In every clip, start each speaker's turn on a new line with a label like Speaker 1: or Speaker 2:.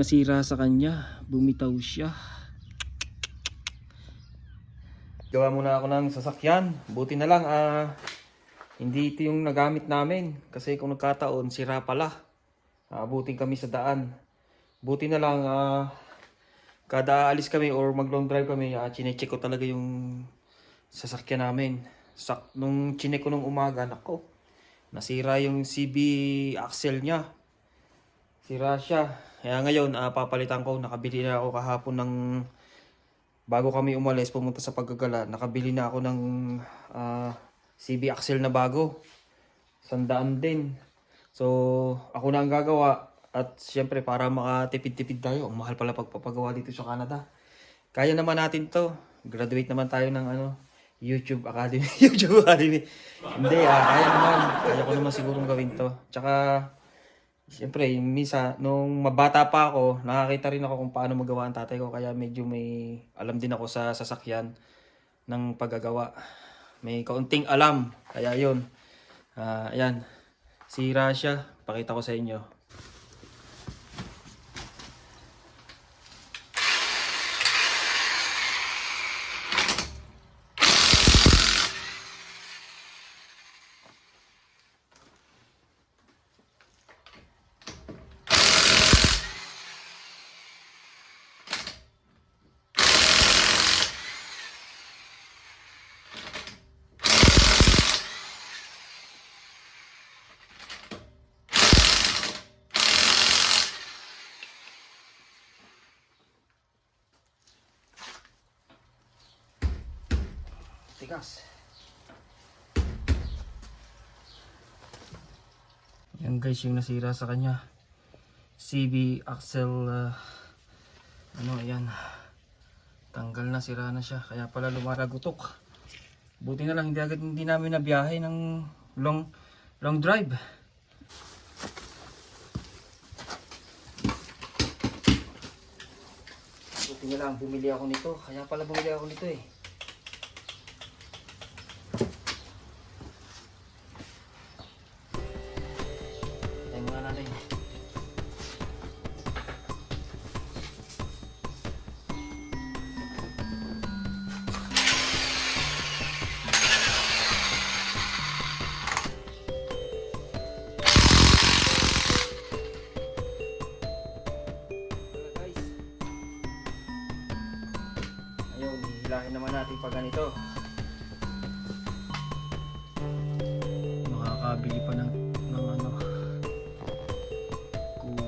Speaker 1: nasira sa kanya. Bumitaw siya. Gawa muna ako ng sasakyan. Buti na lang, ah, hindi ito yung nagamit namin. Kasi kung nagkataon, sira pala. Aabutin kami sa daan. Buti na lang, ah, kada alis kami or mag long drive kami, ah, chinecheck ko talaga yung sasakyan namin. Sak nung chinek ko nung umaga, nako, nasira yung CB axle niya. Sira siya. Kaya ngayon, ah, papalitan ko. Nakabili na ako kahapon ng... Bago kami umalis, pumunta sa paggagala, nakabili na ako ng ah, CB axle na bago. Sandaan din. So, ako na ang gagawa. At syempre, para makatipid-tipid tayo. Ang mahal pala pagpapagawa dito sa Canada. Kaya naman natin to. Graduate naman tayo ng ano, YouTube Academy. YouTube Academy. Hindi ah, kaya naman. Kaya ko naman sigurong gawin to. Tsaka, Siyempre, yung misa, nung mabata pa ako, nakakita rin ako kung paano magawa ang tatay ko. Kaya medyo may alam din ako sa sasakyan ng paggagawa. May kaunting alam. Kaya yun. Ah, ayan. Sira siya. Pakita ko sa inyo. Tigas. Yan guys yung nasira sa kanya. CB axle uh, ano ayan. Tanggal na sira na siya kaya pala lumaragutok. Buti na lang hindi agad hindi namin nabiyahe ng long long drive. Buti na lang bumili ako nito. Kaya pala bumili ako nito eh. Natin pag ganito. Makakabili pa ng, ng ano. Kung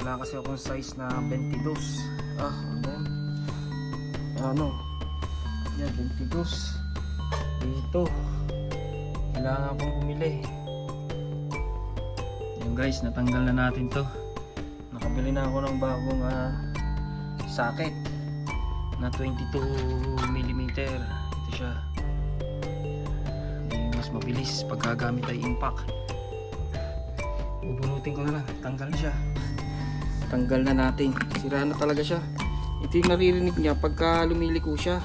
Speaker 1: wala kasi akong size na 22. Ah, ano yan? Ano? Yan, 22. Dito. Kailangan akong bumili. Yung guys, natanggal na natin to. Nakabili na ako ng bagong ah, socket na 22 mm. Ito siya. Hindi mas mabilis pagkagamit ay impact. Bubunutin ko na lang. Tanggal na siya. Tanggal na natin. Sira na talaga siya. Ito yung naririnig niya pagka lumiliko siya.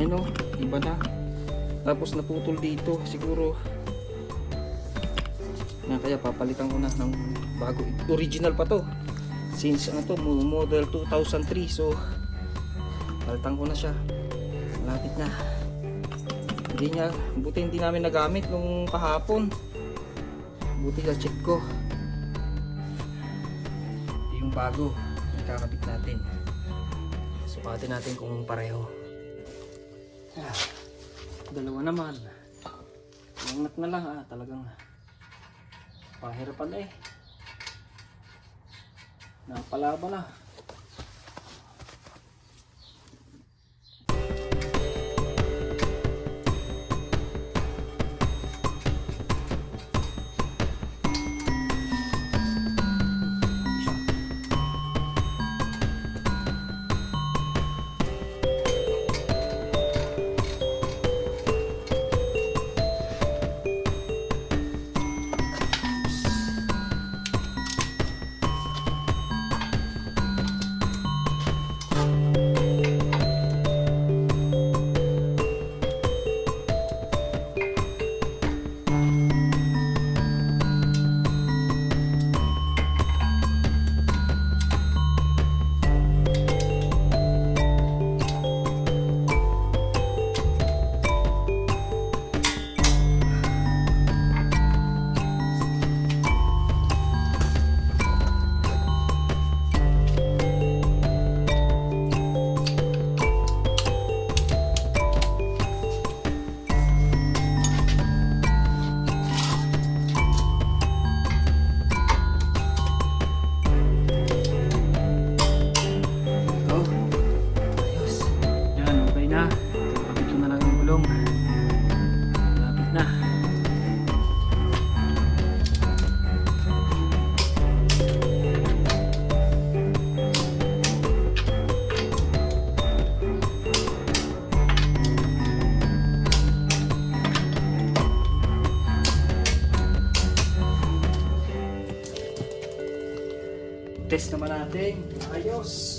Speaker 1: Ano, iba na. Tapos naputol dito. Siguro na kaya papalitan ko na ng bago. Original pa to. Since ano to, model 2003. So, palitan ko na siya. Malapit na. Hindi niya, buti hindi namin nagamit nung kahapon. Buti na check ko. Ito yung bago. Ikakabit natin. Sukatin natin kung pareho. Ah, dalawa naman. Mangat na lang ah, talagang pahirapan eh. Napalaban na. Test naman natin. Ayos.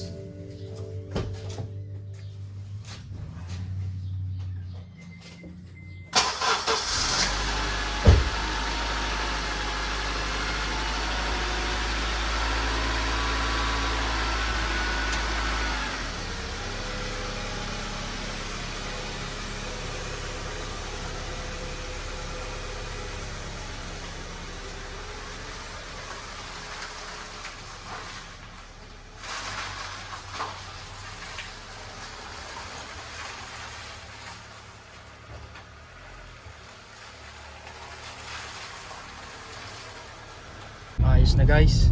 Speaker 1: Ayos na guys.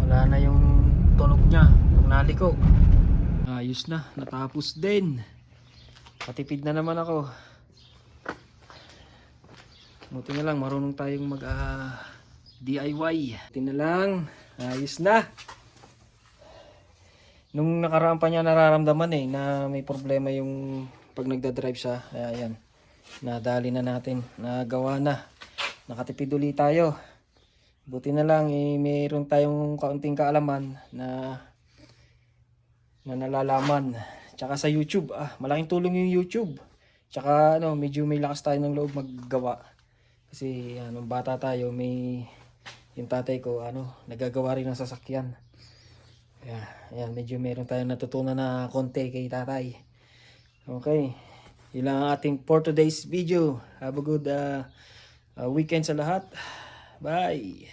Speaker 1: Wala na yung tunog niya. Pag naliko. Ayos na. Natapos din. Patipid na naman ako. Buti na lang marunong tayong mag ah, DIY. Buti na lang. Ayos na. Nung nakaraan pa niya nararamdaman eh na may problema yung pag nagda-drive siya. Kaya yan. Nadali na natin. Nagawa na. Nakatipid ulit tayo. Buti na lang eh, mayroon tayong kaunting kaalaman na na nalalaman. Tsaka sa YouTube, ah, malaking tulong yung YouTube. Tsaka ano, medyo may lakas tayo ng loob maggawa. Kasi ano, bata tayo, may yung tatay ko, ano, nagagawa rin ng sasakyan. Kaya, ayan, medyo meron tayong natutunan na konti kay tatay. Okay. Yun lang ang ating for today's video. Have a good uh, uh, weekend sa lahat. Bye.